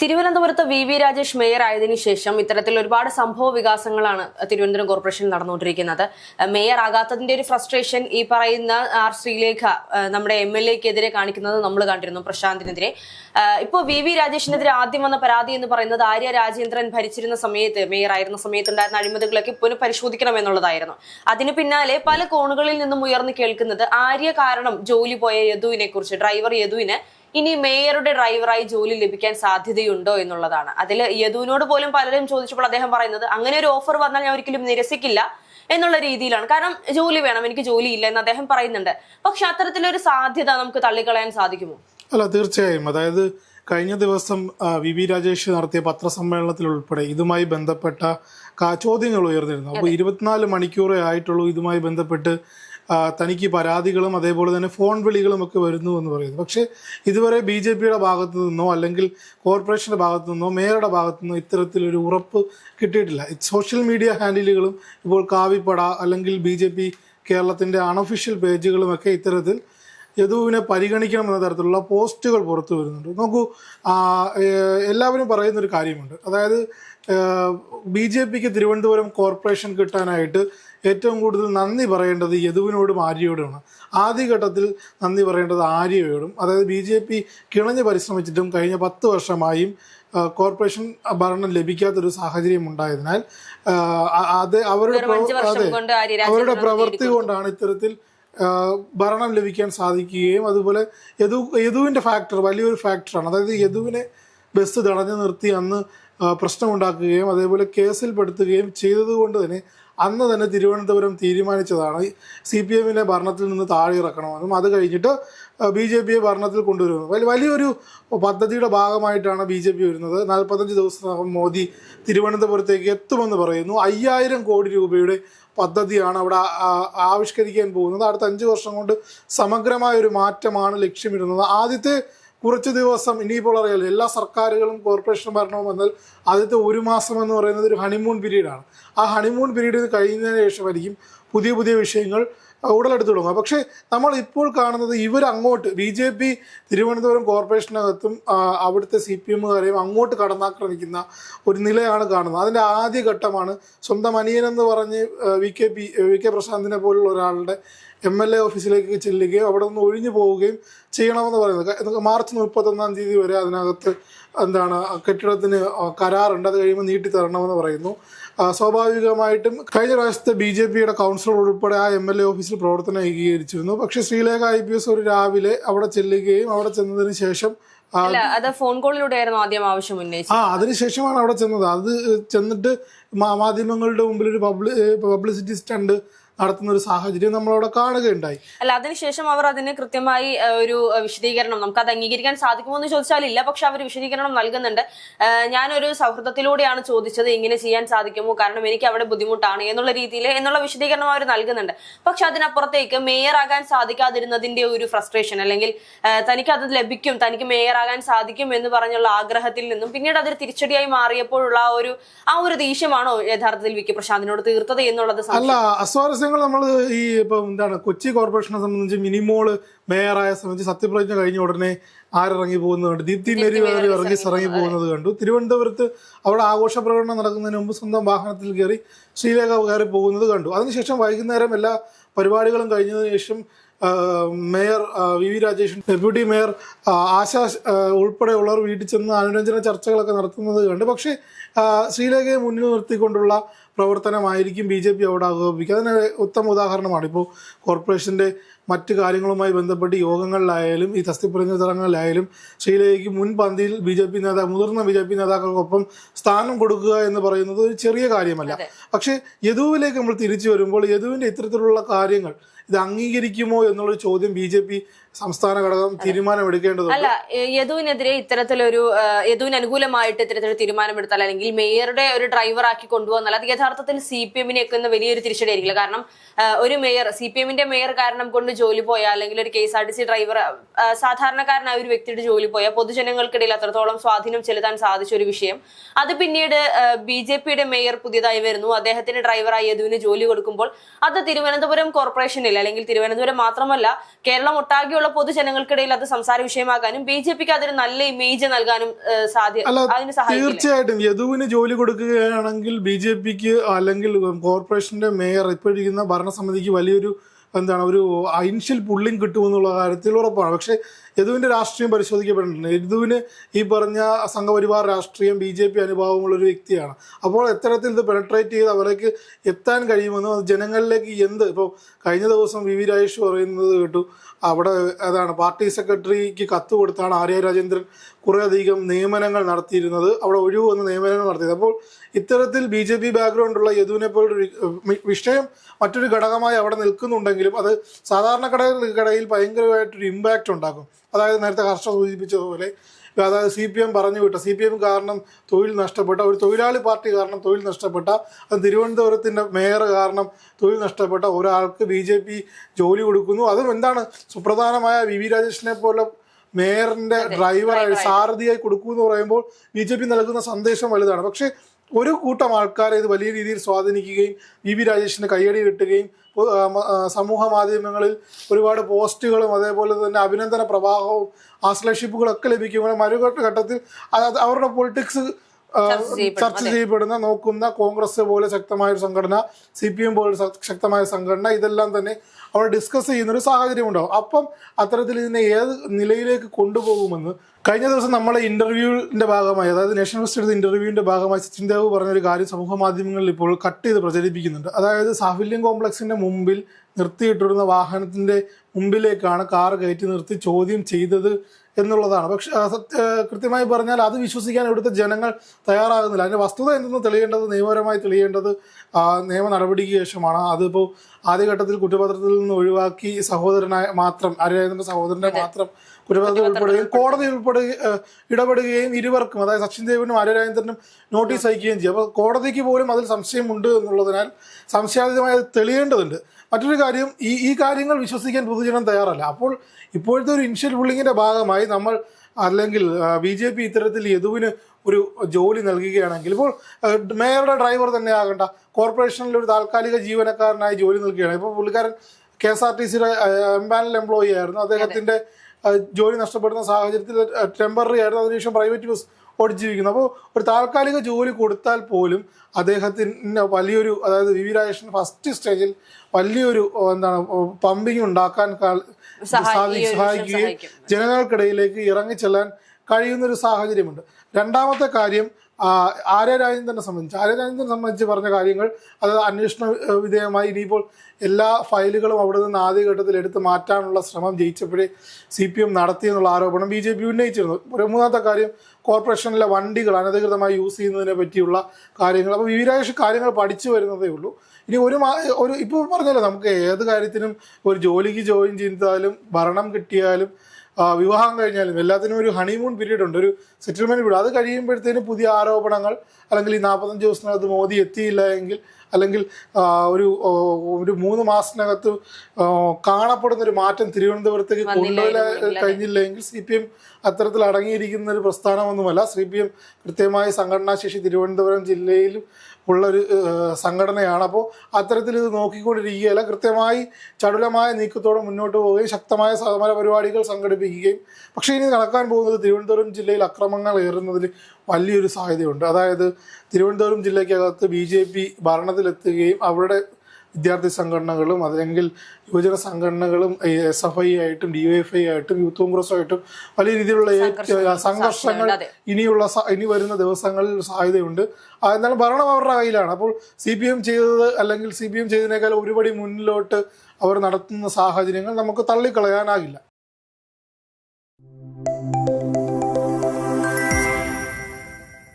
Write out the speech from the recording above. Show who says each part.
Speaker 1: തിരുവനന്തപുരത്ത് V V Rajesh mayor ആയതിനു ശേഷം ഇത്തരത്തിൽ ഒരുപാട് സംഭവ വികാസങ്ങളാണ് തിരുവനന്തപുരം കോർപ്പറേഷനിൽ നടന്നുകൊണ്ടിരിക്കുന്നത്. മേയർ ആകാത്തതിന്റെ ഒരു ഫ്രസ്ട്രേഷൻ ഈ പറയുന്ന ആർ ശ്രീലേഖ നമ്മുടെ എം എൽ എക്കെതിരെ കാണിക്കുന്നത് നമ്മൾ കണ്ടിരുന്നു പ്രശാന്തിനെതിരെ. ഇപ്പോൾ വി വി രാജേഷിനെതിരെ ആദ്യം വന്ന പരാതി എന്ന് പറയുന്നത് ആര്യ രാജേന്ദ്രൻ ഭരിച്ചിരുന്ന സമയത്ത് മേയർ ആയിരുന്ന സമയത്ത് ഉണ്ടായിരുന്ന അഴിമതികളൊക്കെ പുനഃപരിശോധിക്കണം എന്നുള്ളതായിരുന്നു. അതിന് പിന്നാലെ പല കോണുകളിൽ നിന്നും ഉയർന്നു കേൾക്കുന്നത് ആര്യ കാരണം ജോലി പോയ യദുവിനെ കുറിച്ച് ഡ്രൈവർ യദുവിന് ഇനി മേയറുടെ ഡ്രൈവറായി ജോലി ലഭിക്കാൻ സാധ്യതയുണ്ടോ എന്നുള്ളതാണ്. അതിൽ യദുവിനോട് പോലും പലരും ചോദിച്ചപ്പോൾ അദ്ദേഹം പറയുന്നത് അങ്ങനെ ഒരു ഓഫർ വന്നാൽ ഞാൻ ഒരിക്കലും നിരസിക്കില്ല എന്നുള്ള രീതിയിലാണ്. കാരണം ജോലി വേണം എനിക്ക് ജോലി ഇല്ല എന്ന് അദ്ദേഹം പറയുന്നുണ്ട്. പക്ഷെ അത്തരത്തിലൊരു സാധ്യത നമുക്ക് തള്ളിക്കളയാൻ സാധിക്കുമോ?
Speaker 2: അല്ല തീർച്ചയായും. അതായത് കഴിഞ്ഞ ദിവസം വി വി രാജേഷ് നടത്തിയ പത്രസമ്മേളനത്തിൽ ഉൾപ്പെടെ ഇതുമായി ബന്ധപ്പെട്ട ചോദ്യങ്ങൾ ഉയർന്നിരുന്നു. അപ്പോൾ ഇരുപത്തിനാല് മണിക്കൂറേ ആയിട്ടുള്ളൂ ഇതുമായി ബന്ധപ്പെട്ട് തനിക്ക് പരാതികളും അതേപോലെ തന്നെ ഫോൺ വിളികളും ഒക്കെ വരുന്നു എന്ന് പറയുന്നു. പക്ഷേ ഇതുവരെ ബി ജെ പിയുടെ ഭാഗത്തു നിന്നോ അല്ലെങ്കിൽ കോർപ്പറേഷന്റെ ഭാഗത്തു നിന്നോ മേയറുടെ ഭാഗത്തു നിന്നോ ഇത്തരത്തിലൊരു ഉറപ്പ് കിട്ടിയിട്ടില്ല. സോഷ്യൽ മീഡിയ ഹാൻഡിലുകളും ഇപ്പോൾ കാവിപ്പട അല്ലെങ്കിൽ ബി ജെ പി കേരളത്തിന്റെ അൺഒഫീഷ്യൽ പേജുകളുമൊക്കെ ഇത്തരത്തിൽ യദുവിനെ പരിഗണിക്കണം എന്ന തരത്തിലുള്ള പോസ്റ്റുകൾ പുറത്തു വരുന്നുണ്ട്. നോക്കൂ എല്ലാവരും പറയുന്നൊരു കാര്യമുണ്ട്. അതായത് ബി ജെ പിക്ക് തിരുവനന്തപുരം കോർപ്പറേഷൻ കിട്ടാനായിട്ട് ഏറ്റവും കൂടുതൽ നന്ദി പറയേണ്ടത് യദുവിനോടും ആര്യയോടുമാണ്. ആദ്യഘട്ടത്തിൽ നന്ദി പറയേണ്ടത് ആര്യയോടും. അതായത് ബി ജെ പി കിണഞ്ഞ് പരിശ്രമിച്ചിട്ടും കഴിഞ്ഞ പത്ത് വർഷമായും കോർപ്പറേഷൻ ഭരണം ലഭിക്കാത്തൊരു സാഹചര്യം ഉണ്ടായതിനാൽ അത് അവരുടെ അതെ അവരുടെ പ്രവൃത്തി കൊണ്ടാണ് ഇത്തരത്തിൽ ഭരണം ലഭിക്കാൻ സാധിക്കുകയും അതുപോലെ യദു യദുവിന്റെ ഫാക്ടർ വലിയൊരു ഫാക്ടറാണ്. അതായത് യദുവിനെ ബസ് തടഞ്ഞു നിർത്തി അന്ന് പ്രശ്നമുണ്ടാക്കുകയും അതേപോലെ കേസിൽപ്പെടുത്തുകയും ചെയ്തതുകൊണ്ട് തന്നെ അന്ന് തന്നെ തിരുവനന്തപുരം തീരുമാനിച്ചതാണ്. സി പി എമ്മിനെ ഭരണത്തിൽ നിന്ന് താഴെ ഇറക്കണമെന്നും അത് കഴിഞ്ഞിട്ട് ബി ജെ പിയെ ഭരണത്തിൽ കൊണ്ടുവരുന്നത് വലിയ വലിയൊരു പദ്ധതിയുടെ ഭാഗമായിട്ടാണ് ബി ജെ പി വരുന്നത്. നാൽപ്പത്തഞ്ച് ദിവസത്തിനകം മോദി തിരുവനന്തപുരത്തേക്ക് എത്തുമെന്ന് പറയുന്നു. അയ്യായിരം കോടി രൂപയുടെ പദ്ധതിയാണ് അവിടെ ആവിഷ്കരിക്കാൻ പോകുന്നത്. അടുത്ത അഞ്ച് വർഷം കൊണ്ട് സമഗ്രമായ ഒരു മാറ്റമാണ് ലക്ഷ്യമിടുന്നത്. ആദ്യത്തെ കുറച്ച് ദിവസം ഇനിയിപ്പോൾ അറിയാലോ എല്ലാ സർക്കാരുകളും കോർപ്പറേഷൻ ഭരണവും വന്നാൽ ആദ്യത്തെ ഒരു മാസം എന്ന് പറയുന്നത് ഒരു ഹണിമൂൺ പീരീഡാണ് ആ ഹണിമൂൺ പീരീഡ് കഴിയുന്നതിന് ശേഷമായിരിക്കും പുതിയ പുതിയ വിഷയങ്ങൾ ഉടലെടുത്ത് തുടങ്ങുക പക്ഷേ നമ്മൾ ഇപ്പോൾ കാണുന്നത് ഇവർ അങ്ങോട്ട് ബി ജെ പി തിരുവനന്തപുരം കോർപ്പറേഷനകത്തും അവിടുത്തെ സി പി എമ്മുകാരെയും അങ്ങോട്ട് കടന്നാക്രമിക്കുന്ന ഒരു നിലയാണ് കാണുന്നത്. അതിന്റെ ആദ്യ ഘട്ടമാണ് സ്വന്തം അനിയനെന്ന് പറഞ്ഞ് V K P V K പ്രശാന്തിനെ പോലുള്ള ഒരാളുടെ എം എൽ എ ഓഫീസിലേക്ക് ചെല്ലുകയും അവിടെ നിന്ന് ഒഴിഞ്ഞു പോവുകയും ചെയ്യണമെന്ന് പറയുന്നത്. മാർച്ച് മുപ്പത്തൊന്നാം തീയതി വരെ അതിനകത്ത് എന്താണ് കെട്ടിടത്തിന് കരാറുണ്ട്. അത് കഴിയുമ്പോൾ നീട്ടി തരണമെന്ന് പറയുന്നു. സ്വാഭാവികമായിട്ടും കഴിഞ്ഞ പ്രാവശ്യത്തെ ബി ജെ പിയുടെ കൗൺസിലർ ഉൾപ്പെടെ ആ എം എൽ എ ഓഫീസിൽ പ്രവർത്തനം ഏകീകരിച്ചിരുന്നു. പക്ഷെ ശ്രീലേഖ ഐ പി എസ് ഒരു രാവിലെ അവിടെ ചെല്ലുകയും അവിടെ ചെന്നതിന് ശേഷം
Speaker 1: അത് ഫോൺ കോളിലൂടെയായിരുന്നു ആദ്യം ആവശ്യം ഉന്നയിച്ചത്.
Speaker 2: ആ അതിനുശേഷമാണ് അവിടെ ചെന്നത്. അത് ചെന്നിട്ട് മാധ്യമങ്ങളുടെ മുമ്പിൽ ഒരു പബ്ലി പബ്ലിസിറ്റി സ്റ്റണ്ട് നടത്തുന്ന ഒരു സാഹചര്യം നമ്മളവിടെ കാണുകയുണ്ടായി.
Speaker 1: അല്ല അതിനുശേഷം അവർ അതിന് കൃത്യമായി ഒരു വിശദീകരണം നമുക്ക് അത് അംഗീകരിക്കാൻ സാധിക്കുമോ എന്ന് ചോദിച്ചാൽ ഇല്ല. പക്ഷെ അവർ വിശദീകരണം നൽകുന്നുണ്ട്. ഞാനൊരു സൗഹൃദത്തിലൂടെയാണ് ചോദിച്ചത് ഇങ്ങനെ ചെയ്യാൻ സാധിക്കുമോ? കാരണം എനിക്ക് അവിടെ ബുദ്ധിമുട്ടാണ് എന്നുള്ള രീതിയിൽ എന്നുള്ള വിശദീകരണം അവർ നൽകുന്നുണ്ട്. പക്ഷെ അതിനപ്പുറത്തേക്ക് മേയർ ആകാൻ സാധിക്കാതിരുന്നതിന്റെ ഒരു ഫ്രസ്ട്രേഷൻ അല്ലെങ്കിൽ തനിക്ക് അത് ലഭിക്കും തനിക്ക് മേയർ ആകാൻ സാധിക്കും എന്ന് പറഞ്ഞുള്ള ആഗ്രഹത്തിൽ നിന്നും പിന്നീട് അതൊരു തിരിച്ചടിയായി മാറിയപ്പോഴുള്ള ആ ഒരു ആ ഒരു ദേഷ്യമാണോ യഥാർത്ഥത്തിൽ വിക്കി പ്രശാന്തിനോട് തീർത്തത് എന്നുള്ളത്.
Speaker 2: അല്ല അസ്വാരസ്യങ്ങൾ നമ്മൾ ഈ ഇപ്പം എന്താണ് കൊച്ചി കോർപ്പറേഷനെ സംബന്ധിച്ച് മിനിമോൾ മേയറായ സംബന്ധിച്ച് സത്യപ്രതിജ്ഞ കഴിഞ്ഞ ഉടനെ ആരിറങ്ങി പോകുന്നത് കണ്ടു. ദീപ്തി മേരി വേറെ ഇറങ്ങി ഇറങ്ങി പോകുന്നത് കണ്ടു. തിരുവനന്തപുരത്ത് അവിടെ ആഘോഷ പ്രകടനം നടക്കുന്നതിന് മുമ്പ് സ്വന്തം വാഹനത്തിൽ കയറി ശ്രീലേഖ കയറി പോകുന്നത് കണ്ടു. അതിനുശേഷം വൈകുന്നേരം എല്ലാ പരിപാടികളും കഴിഞ്ഞതിന് ശേഷം mayor V V Rajesh deputy mayor Asha ഉൾപ്പെടെയുള്ളവർ വീട്ടിൽ ചെന്ന് അനുരഞ്ജന ചർച്ചകളൊക്കെ നടത്തുന്നത് കണ്ട് പക്ഷേ ശ്രീലേഖയെ മുന്നിൽ നിർത്തിക്കൊണ്ടുള്ള പ്രവർത്തനമായിരിക്കും ബി ജെ പി അവിടെ ആരോപിക്കുക അതിന് ഉത്തമ ഉദാഹരണമാണ്. ഇപ്പോൾ കോർപ്പറേഷന്റെ മറ്റ് കാര്യങ്ങളുമായി ബന്ധപ്പെട്ട് യോഗങ്ങളിലായാലും ഈ തസ്തി ചടങ്ങുകളിലായാലും ശ്രീലേഖയ്ക്ക് മുൻപന്തിയിൽ ബി ജെ പി നേതാ മുതിർന്ന ബി ജെ പി നേതാക്കൾക്കൊപ്പം സ്ഥാനം കൊടുക്കുക എന്ന് പറയുന്നത് ഒരു ചെറിയ കാര്യമല്ല. പക്ഷേ യദുവിലേക്ക് നമ്മൾ തിരിച്ചു വരുമ്പോൾ യദുവിന്റെ ഇത്തരത്തിലുള്ള കാര്യങ്ങൾ ഇത് അംഗീകരിക്കുമോ എന്നുള്ളൊരു ചോദ്യം ബി ജെ പി സംസ്ഥാന ഘടകം തീരുമാനമെടുക്കേണ്ടതുണ്ട്.
Speaker 1: അല്ല യദുവിനെതിരെ ഇത്തരത്തിലൊരു യദുവിന് അനുകൂലമായിട്ട് ഇത്തരത്തിലൊരു തീരുമാനമെടുത്താൽ അല്ലെങ്കിൽ മേയറുടെ ഒരു ഡ്രൈവറാക്കി കൊണ്ടുവന്നാൽ അത് യഥാർത്ഥത്തിൽ സി പി എമ്മിനെ വലിയൊരു തിരിച്ചടിയായിരിക്കില്ല. കാരണം ഒരു മേയർ സി പി എമ്മിന്റെ മേയർ കാരണം കൊണ്ട് ജോലി പോയാൽ അല്ലെങ്കിൽ ഒരു K S R T C driver സാധാരണക്കാരനായ ഒരു വ്യക്തിയുടെ ജോലി പോയാൽ പൊതുജനങ്ങൾക്കിടയിൽ അത്രത്തോളം സ്വാധീനം ചെലുത്താൻ സാധിച്ച ഒരു വിഷയം. അത് പിന്നീട് ബി ജെ പിയുടെ മേയർ പുതിയതായി വരുന്നു. അദ്ദേഹത്തിന് ഡ്രൈവറായി യദുവിന് ജോലി കൊടുക്കുമ്പോൾ അത് തിരുവനന്തപുരം കോർപ്പറേഷനിൽ അല്ലെങ്കിൽ തിരുവനന്തപുരം മാത്രമല്ല കേരളം ഒട്ടാകെയുള്ള പൊതുജനങ്ങൾക്കിടയിൽ അത് സംസാര വിഷയമാകാനും ബി ജെ പിക്ക് അതൊരു നല്ല ഇമേജ് നൽകാനും
Speaker 2: സാധ്യത
Speaker 1: അതിന് സഹായിക്കും
Speaker 2: തീർച്ചയായിട്ടും യദുവിന് ജോലി കൊടുക്കുകയാണെങ്കിൽ ബി ജെ പിക്ക് അല്ലെങ്കിൽ കോർപ്പറേഷന്റെ മേയർ ഇപ്പോഴിരിക്കുന്ന ഭരണസമിതിക്ക് വലിയൊരു എന്താണ് ഒരു ഇനിഷ്യൽ പുള്ളിങ് കിട്ടുമെന്നുള്ള കാര്യത്തിൽ ഉറപ്പാണ്. പക്ഷേ യദുവിന്റെ രാഷ്ട്രീയം പരിശോധിക്കപ്പെട്ടിട്ടുണ്ട്. യദുവിന് ഈ പറഞ്ഞ സംഘപരിവാർ രാഷ്ട്രീയം ബി ജെ പി അനുഭാവമുള്ള ഒരു വ്യക്തിയാണ്. അപ്പോൾ എത്തരത്തിൽ ഇത് പെനട്രേറ്റ് ചെയ്ത് അവരേക്ക് എത്താൻ കഴിയുമെന്നും അത് ജനങ്ങളിലേക്ക് എന്ത്? ഇപ്പോൾ കഴിഞ്ഞ ദിവസം വി വി രാജേഷ് പറയുന്നത് കേട്ടു. അവിടെ അതാണ് പാർട്ടി സെക്രട്ടറിക്ക് കത്ത് കൊടുത്താണ് ആര്യ രാജേന്ദ്രൻ കുറേയധികം നിയമനങ്ങൾ നടത്തിയിരുന്നത്. അവിടെ ഒഴിവ് വന്ന് നിയമനങ്ങൾ നടത്തിയത്. അപ്പോൾ ഇത്തരത്തിൽ ബി ജെ പി ബാക്ക്ഗ്രൗണ്ടുള്ള യദുവിനെ പോലൊരു വിഷയം മറ്റൊരു ഘടകമായി അവിടെ നിൽക്കുന്നുണ്ടെങ്കിലും അത് സാധാരണ കടയിൽ കടയിൽ ഭയങ്കരമായിട്ടൊരു ഇമ്പാക്റ്റ് ഉണ്ടാക്കും. അതായത് നേരത്തെ കർഷകർ സൂചിപ്പിച്ചതുപോലെ അതായത് സി പി എം പറഞ്ഞു വിട്ട സി പി എം കാരണം തൊഴിൽ നഷ്ടപ്പെട്ട ഒരു തൊഴിലാളി പാർട്ടി കാരണം തൊഴിൽ നഷ്ടപ്പെട്ട അത് തിരുവനന്തപുരത്തിന്റെ മേയർ കാരണം തൊഴിൽ നഷ്ടപ്പെട്ട ഒരാൾക്ക് ബി ജെ പി ജോലി കൊടുക്കുന്നു. അതും എന്താണ് സുപ്രധാനമായ വി വി രാജേഷിനെ പോലെ മേയറിന്റെ ഡ്രൈവറായി സാരഥിയായി കൊടുക്കൂ എന്ന് പറയുമ്പോൾ ബി ജെ പി നൽകുന്ന സന്ദേശം വലുതാണ്. പക്ഷേ ഒരു കൂട്ടം ആൾക്കാരെ ഇത് വലിയ രീതിയിൽ സ്വാധീനിക്കുകയും വി വി രാജേഷിന് കയ്യടി കിട്ടുകയും സമൂഹ മാധ്യമങ്ങളിൽ ഒരുപാട് പോസ്റ്റുകളും അതേപോലെ തന്നെ അഭിനന്ദന പ്രവാഹവും ആശ്ലേഷിപ്പുകളൊക്കെ ലഭിക്കുമ്പോൾ മറുഘട്ട ഘട്ടത്തിൽ അവരുടെ പൊളിറ്റിക്സ്
Speaker 1: ചർച്ച
Speaker 2: ചെയ്യപ്പെടുന്ന നോക്കുന്ന കോൺഗ്രസ് പോലെ ശക്തമായ ഒരു സംഘടന സി പി എം പോലെ ശക്തമായ സംഘടന ഇതെല്ലാം തന്നെ അവർ ഡിസ്കസ് ചെയ്യുന്ന ഒരു സാഹചര്യം ഉണ്ടാവും അപ്പം അത്തരത്തിൽ ഇതിനെ ഏത് നിലയിലേക്ക് കൊണ്ടുപോകുമെന്ന് കഴിഞ്ഞ ദിവസം നമ്മളെ ഇന്റർവ്യൂവിന്റെ ഭാഗമായി അതായത് നാഷണൽ ഫസ്റ്റ് എടുത്ത ഇന്റർവ്യൂവിന്റെ ഭാഗമായി സച്ചിൻ ദേവ് പറഞ്ഞൊരു കാര്യം സമൂഹ മാധ്യമങ്ങളിൽ ഇപ്പോൾ കട്ട് ചെയ്ത് പ്രചരിപ്പിക്കുന്നുണ്ട്. അതായത് സാഫല്യം കോംപ്ലക്സിന്റെ മുമ്പിൽ നിർത്തിയിട്ടിരുന്ന വാഹനത്തിന്റെ മുമ്പിലേക്കാണ് കാർ കയറ്റി നിർത്തി ചോദ്യം ചെയ്തത് എന്നുള്ളതാണ്. പക്ഷെ സത്യ- കൃത്യമായി പറഞ്ഞാൽ അത് വിശ്വസിക്കാൻ ഇവിടുത്തെ ജനങ്ങൾ തയ്യാറാകുന്നില്ല. അതിന്റെ വസ്തുത എന്തെന്ന് തെളിയേണ്ടത് നിയമപരമായി തെളിയേണ്ടത് നിയമ നടപടിക്ക് ശേഷമാണ്. അതിപ്പോൾ ആദ്യഘട്ടത്തിൽ കുറ്റപത്രത്തിൽ നിന്ന് ഒഴിവാക്കി സഹോദരനായ മാത്രം അരവിന്ദന്റെ സഹോദരനെ മാത്രം കുറ്റപത്രത്തിൽ ഉൾപ്പെടുകയും കോടതി ഉൾപ്പെടുകയും ഇടപെടുകയും ഇരുവർക്കും അതായത് സച്ചിൻ ദേവിനും ആര്യരാജേന്ദ്രനും നോട്ടീസ് അയക്കുകയും ചെയ്യും. അപ്പോൾ കോടതിക്ക് പോലും അതിൽ സംശയമുണ്ട് എന്നുള്ളതിനാൽ സംശയാതീതമായി അത് തെളിയേണ്ടതുണ്ട്. മറ്റൊരു കാര്യം ഈ ഈ കാര്യങ്ങൾ വിശ്വസിക്കാൻ പൊതുജനം തയ്യാറല്ല. അപ്പോൾ ഇപ്പോഴത്തെ ഒരു ഇൻഷ്യൽ പുള്ളിങ്ങിന്റെ ഭാഗമായി നമ്മൾ അല്ലെങ്കിൽ ബി ജെ പി ഇത്തരത്തിൽ യദുവിന് ഒരു ജോലി നൽകുകയാണെങ്കിൽ ഇപ്പോൾ മേയറുടെ ഡ്രൈവർ തന്നെ ആകണ്ട കോർപ്പറേഷനിൽ ഒരു താൽക്കാലിക ജീവനക്കാരനായി ജോലി നൽകുകയാണ്. ഇപ്പോൾ പുള്ളിക്കാരൻ കെ എസ് ആർ ടി സിയുടെ എംപാനൽ എംപ്ലോയി ആയിരുന്നു. അദ്ദേഹത്തിന്റെ ജോലി നഷ്ടപ്പെടുന്ന സാഹചര്യത്തിൽ ടെമ്പററി ആയിരുന്നു. അതിനുശേഷം പ്രൈവറ്റ് ബസ് ഓടിച്ചിരിക്കുന്നു അപ്പോൾ ഒരു താൽക്കാലിക ജോലി കൊടുത്താൽ പോലും അദ്ദേഹത്തിന് വലിയൊരു അതായത് വി വി രാജേഷൻ ഫസ്റ്റ് സ്റ്റേജിൽ വലിയൊരു എന്താണ് പമ്പിങ് ഉണ്ടാക്കാൻ സഹായിക്കുകയും ജനങ്ങൾക്കിടയിലേക്ക് ഇറങ്ങിച്ചെല്ലാൻ കഴിയുന്ന ഒരു സാഹചര്യമുണ്ട്. രണ്ടാമത്തെ കാര്യം ആര്യ രാജേന്ദ്രനെ സംബന്ധിച്ച് ആര്യ രാജേന്ദ്രനെ സംബന്ധിച്ച് പറഞ്ഞ കാര്യങ്ങൾ അത് അന്വേഷണ വിധേയമായി ഇനിയിപ്പോൾ എല്ലാ ഫയലുകളും അവിടെ നിന്ന് ആദ്യഘട്ടത്തിൽ എടുത്ത് മാറ്റാനുള്ള ശ്രമം ജയിച്ചപ്പോഴേ സി പി എം നടത്തിയെന്നുള്ള ആരോപണം ബി ജെ പി ഉന്നയിച്ചിരുന്നു. ഒരു മൂന്നാമത്തെ കാര്യം കോർപ്പറേഷനിലെ വണ്ടികൾ അനധികൃതമായി യൂസ് ചെയ്യുന്നതിനെ പറ്റിയുള്ള കാര്യങ്ങൾ. അപ്പോൾ വി കാര്യങ്ങൾ പഠിച്ചു വരുന്നതേ ഉള്ളൂ. ഇനി ഒരു ഒരു ഇപ്പോൾ പറഞ്ഞല്ലോ നമുക്ക് ഏത് കാര്യത്തിനും ഒരു ജോലിക്ക് ജോയിൻ ചെയ്താലും ഭരണം കിട്ടിയാലും വിവാഹം കഴിഞ്ഞാലും എല്ലാത്തിനും ഒരു ഹണിമൂൺ പീരീഡ് ഉണ്ട്. ഒരു സെറ്റിൽമെന്റ് പീരീഡ് അത് കഴിയുമ്പോഴത്തേനും പുതിയ ആരോപണങ്ങൾ അല്ലെങ്കിൽ ഈ നാൽപ്പത്തഞ്ച് ദിവസത്തിനകത്ത് മോദി എത്തിയില്ല എങ്കിൽ അല്ലെങ്കിൽ ഒരു ഒരു മൂന്ന് മാസത്തിനകത്ത് കാണപ്പെടുന്ന ഒരു മാറ്റം തിരുവനന്തപുരത്തേക്ക് കൊണ്ടുവരാൻ കഴിഞ്ഞില്ലെങ്കിൽ സി പി എം അത്തരത്തിൽ അടങ്ങിയിരിക്കുന്ന ഒരു പ്രസ്ഥാനമൊന്നുമല്ല. സി പി എം കൃത്യമായ സംഘടനാശേഷി തിരുവനന്തപുരം ജില്ലയിലും ഉള്ളൊരു സംഘടനയാണ്. അപ്പോൾ അത്തരത്തിൽ ഇത് നോക്കിക്കൊണ്ടിരിക്കുകയല്ല. കൃത്യമായി ചടുലമായ നീക്കത്തോടെ മുന്നോട്ട് പോവുകയും ശക്തമായ സമര പരിപാടികൾ സംഘടിപ്പിക്കുകയും പക്ഷേ ഇനി നടക്കാൻ പോകുന്നത് തിരുവനന്തപുരം ജില്ലയിൽ അക്രമങ്ങൾ ഏറുന്നതിൽ വലിയൊരു സാധ്യതയുണ്ട്. അതായത് തിരുവനന്തപുരം ജില്ലയ്ക്കകത്ത് ബി ജെ പി ഭരണത്തിലെത്തുകയും അവരുടെ വിദ്യാർത്ഥി സംഘടനകളും അല്ലെങ്കിൽ യുവജന സംഘടനകളും എസ് എഫ് ഐ ആയിട്ടും ഡി എഫ് ഐ ആയിട്ടും യൂത്ത് കോൺഗ്രസ് ആയിട്ടും വലിയ രീതിയിലുള്ള സംഘർഷങ്ങൾ ഇനിയുള്ള ഇനി വരുന്ന ദിവസങ്ങളിൽ സാധ്യതയുണ്ട്. എന്നാലും ഭരണം അവരുടെ കയ്യിലാണ്. അപ്പോൾ സി പി എം ചെയ്തത് അല്ലെങ്കിൽ സി പി എം ചെയ്തതിനേക്കാൾ ഒരുപടി മുന്നിലോട്ട് അവർ നടത്തുന്ന സാഹചര്യങ്ങൾ നമുക്ക് തള്ളിക്കളയാനാകില്ല.